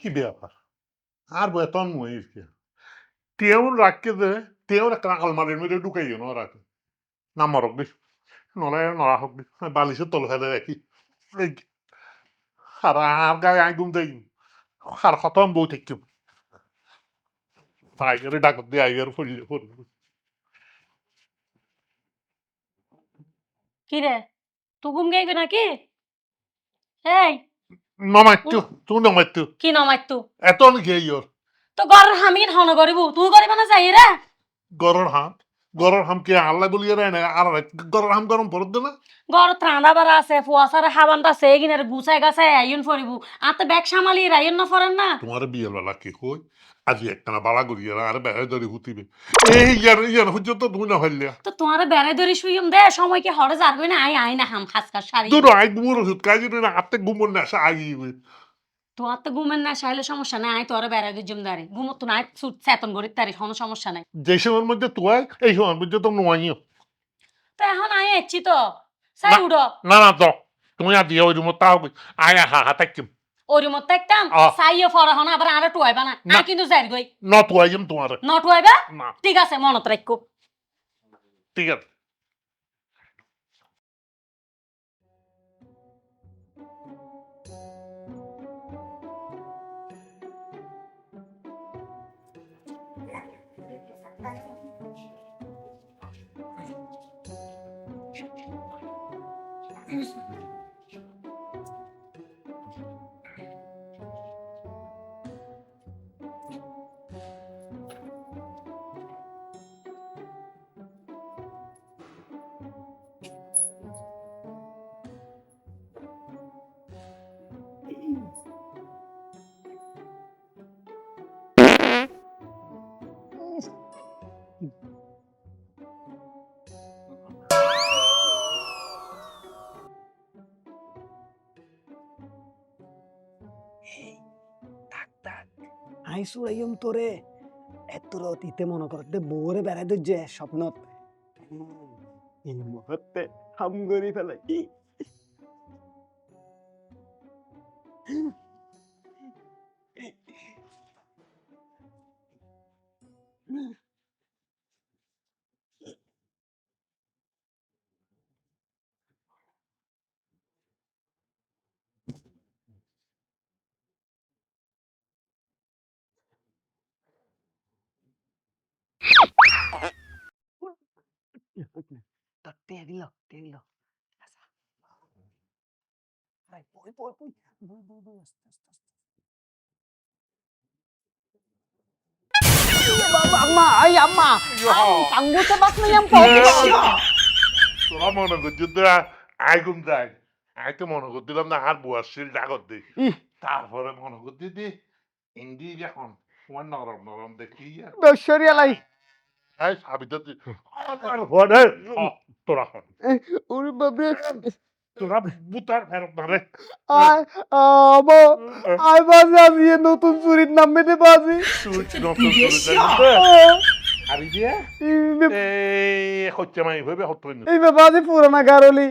কি ব্যাপার? আর বেতন মই কি তেউন রাখকে দে তেউন একটা আলমারির মধ্যে ঢুকাইও না রাখে। না মরক দিস নলে নরা হোক দিস বালিশের তল ফেলে রাখি। আর আর গায়ে আই ঘুম দেই আর খতম বউ থাকিম টাইগারে ডাকত দিয়ে আইগার ফুললে ফুল কি রে তুই ঘুম গাইবে নাকি? এই! নমাইতো তুই নমাইতো কি নমাই এত নাকি ইয়র তো ঘরের হামির হন করিব তুই করিব না যাই রে। গরর হাম গরর হাম কি আল্লাহ বলিয়ে রে না আর গরর হাম গরম পরত দে না। ঘর ঠান্ডা বাড়া আছে ফুয়াশারে হাবানটা সে কিনারে গুছাই গাছাই আইন ফরিব। আতে ব্যাগ সামালি রাইন না ফরেন না। তোমার বিয়ের বেলা কি কই? আজি একখানা বালা করিয়া আর বেড়ে ধরে হুতিবে। এই ইয়ার ইয়ার তো তুমি না হইলিয়া তো তোমারে বেড়াই ধরে শুইম দে সময় কি হরে যারবে না আই আই না হাম তোর আই গুমর ওষুধ কাজ না গুমর না আসা আগে তোমার তো ঘুমের না সাইলে সমস্যা নাই আই তোরে বেড়াই দিয়ে জমদারি ঘুমত তো নাই চেতন তারি কোনো সমস্যা নাই। যে সময়ের মধ্যে তুই এই সময়ের মধ্যে তো নোয়াইও। তো এখন আই এসছি তো। সাই না। উড়ো। না না তো তুমি আর দিয়ে ওই রুমত তাও আয় হা হা থাকিম ওরি মত একদম। সাইয়ে ফরা হন আবার আরে টুয়াইবা না। আই কিন্তু যাই গই ন তুয়াইম তোমার ন টুয়াইবা ঠিক আছে মনত রাখো ঠিক আছে থাক থাক আই সুরাইম তোরে। এত রতিতে মনে করতে বউরে বেড়াই যে স্বপ্নত। এই মুহূর্তে হাম করি ফেলাই। দিল আই বই বই বই বই বই বই আস্তে আস্তে আস্তে আম্মা আই আম্মা তাঙ্গুতে বাস নাই আম তোরা মনে করছি তো আই ঘুম যাই আই তো মনে করছিলাম না আর বুয়ার শিল ডাকত দি। তারপরে মনে করছি দি ইন্দি এখন তোমার নরম নরম দেখি আর এই সাবিত হরে তোরা হন ওরে বাবরে। তোরা বুতার ফেরত না রে। আই আমো আই বাজে আমি এ নতুন চুরির নাম মেতে বাজি। নতুন আর এই হচ্ছে মাই হইবে হত হইনি। পুরানা গারলি।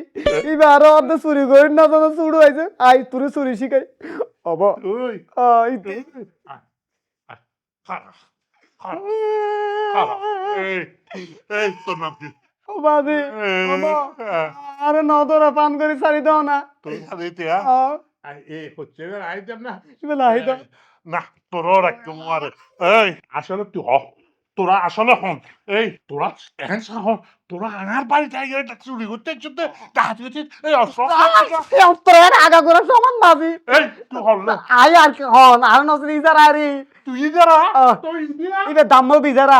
আরও অর্ধ চুরি করি না জানা চুড়ো আইছে আই তোরে চুরি শিখাই। অব ওই আই খারা খারা এই এই তোর নাম কি বাজে বাবা। আরে নদরা পান করে সারি দাও না। তুই খাদিতে আ, এই হচ্ছে আই দেব না? না তোর একদম আরে এই আসলে তুই হ। তোরা আসলে হন। এই তোরা এখন হন তোরা আনার বাড়ি যাই এটা চুরি করতে চুরতে তাহাতে হচ্ছে এই অস্ত্র এই অন্তরের আগা করে সমান বাজি। এই তুই হল আই আর হন আর নজরি ইজারা আরে। তুই যারা আহ। তুই ইন্ডিয়া এটা দাম্ম বিজারা।